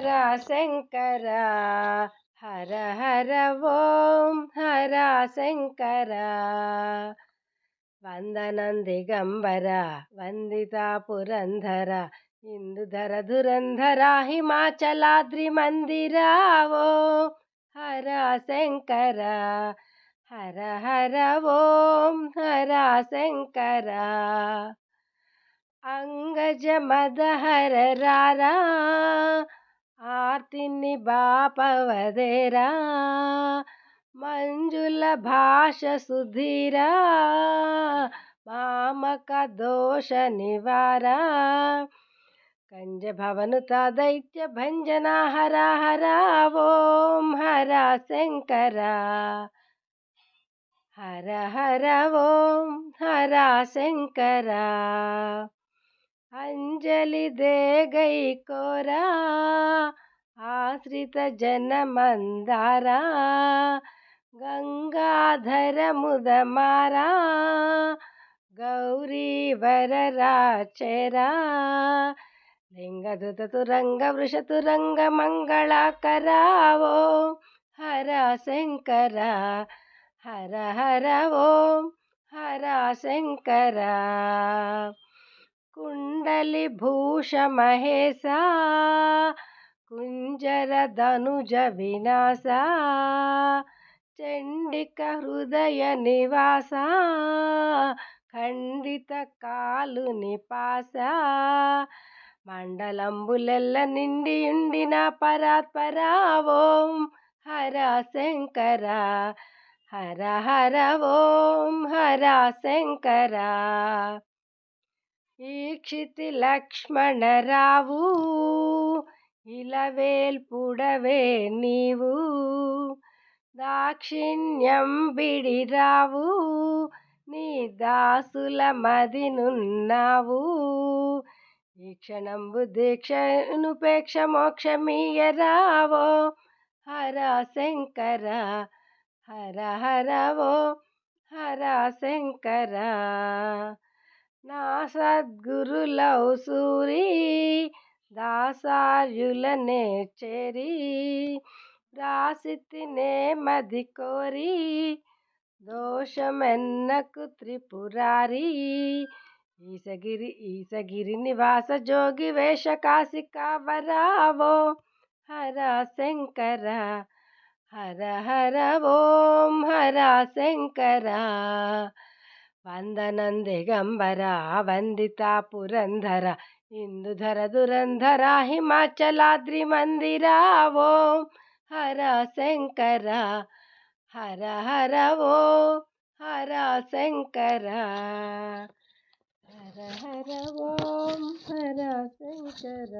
హర శంకర హర హర ఓం హర శంకర. వందనం దిగంబర వందిత పురంధర ఇందుధర ధురంధర హిమాచలాద్రి మందిరావో హర శంకర హర హర ఓం హర శంకర. అంగజ మదహర రారా ఆర్తిని బాపవదేరా? మంజుల భాష సుధీరా? మామక దోష నివారా? కంజ భవనుత దైత్య భంజన హర హర ఓం హర శంకర! హర హర ఓం హర శంకర! అంజలి దే గై కోరా! ఆశ్రిత జనమందారా గంగాధర ముదమారా గౌరీ వరరాచరా లింగధృత తురంగ వృష తురంగ మంగళాకరా హర శంకర హర హర ఓం హర శంకర. కుండలి భూష మహేశ కుంజర ధనుజ వినాశ చండిక హృదయ నివాస ఖండిత కాలు నిపాస. మండలంబులెల్ల నిండియుండిన పరాత్పరా ఓం హర శంకర హర హర ఓం హర శంకర. ఈక్షితి లక్ష్మణరావు ఇలవేల్పుడవే నీవు దాక్షిణ్యం బిడిరావు నీ దాసుల మదినున్నావు ఈ క్షణంబు దీక్షనుపేక్ష మోక్షమీయరావో హర శంకర హర హరవో హర శంకర నా సద్గురులౌ సూరి దాసార్యులనే చేరి రాసితినే మది కోరి దోషమెన్నకు త్రిపురారి. ఈసగిరి ఈసగిరి నివాస జోగి వేష కాశికావరావో హర శంకర హర హర ఓం హర శంకర. వందనం దిగంబర వందిత పురంధర ఇందుధర దురంధర హిమాచలాద్రి మందిరా ఓం హర శంకర హర హర ఓం హర శంకర హర హర ఓం హర శంకర